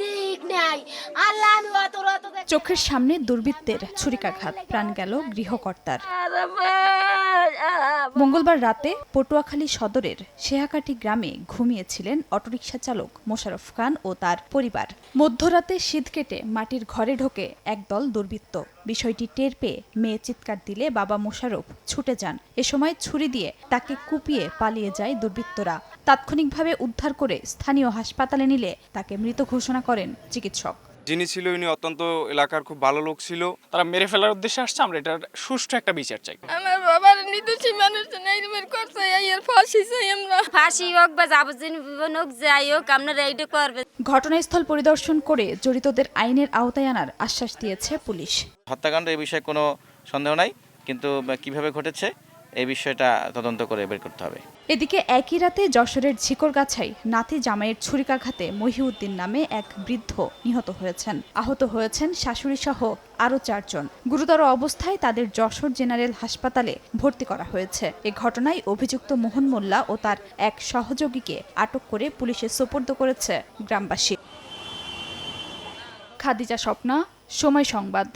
দিক নাই। আল্লাহ আমি অত অত চোখের সামনে দুর্বৃত্তের ছুরিকাঘাত। প্রাণ গেল গৃহকর্তার। মঙ্গলবার রাতে পটুয়াখালী সদরের শেহাকাটি গ্রামে ঘুমিয়েছিলেন অটোরিকশা চালক মোশারফ খান ও তার পরিবার। মধ্যরাতে শীত কেটে মাটির ঘরে ঢোকে একদল দুর্বৃত্ত। বিষয়টি টের পেয়ে মেয়ে চিৎকার দিলে বাবা মোশারফ ছুটে যান। এ সময় ছুরি দিয়ে তাকে কুপিয়ে পালিয়ে যায় দুর্বৃত্তরা। তাৎক্ষণিকভাবে উদ্ধার করে স্থানীয় হাসপাতালে নিলে তাকে মৃত ঘোষণা করেন চিকিৎসক। যিনি ছিল উনি অত্যন্ত এলাকার খুব ভালো লোক ছিল। তারা মেরে ফেলার উদ্দেশ্যে আসছে আমরা এটার সুষ্ঠু একটা বিচার চাই। আমার বাবার নিদোষী মানুষ নাই বের করছে এর ফাঁসি চাই আমরা। ফাঁসি হোক বা যাবজ্জীবন হোক যাই হোক আপনারা এইটা করবেন ঘটনাস্থল পরিদর্শন করে জড়িতদের আইনের আওতায় আনার আশ্বাস দিয়েছে পুলিশ। হত্যাকাণ্ড এই বিষয়ে কোনো সন্দেহ নাই কিন্তু কীভাবে ঘটেছে এই বিষয়টা তদন্ত করে বের করতে হবে। এদিকে একই রাতে যশোরের ঝিকরগাছাই নাতি জামাইয়ের ছুরিকাঘাতে মহিউদ্দিন নামে এক বৃদ্ধ নিহত হয়েছেন। আহত হয়েছেন শাশুড়ি সহ আরও চারজন। গুরুতর অবস্থায় তাদের যশোর জেনারেল হাসপাতালে ভর্তি করা হয়েছে। এ ঘটনায় অভিযুক্ত মোহন মোল্লা ও তার এক সহযোগীকে আটক করে পুলিশে সোপর্দ করেছে গ্রামবাসী। খাদিজা স্বপ্না, সময় সংবাদ।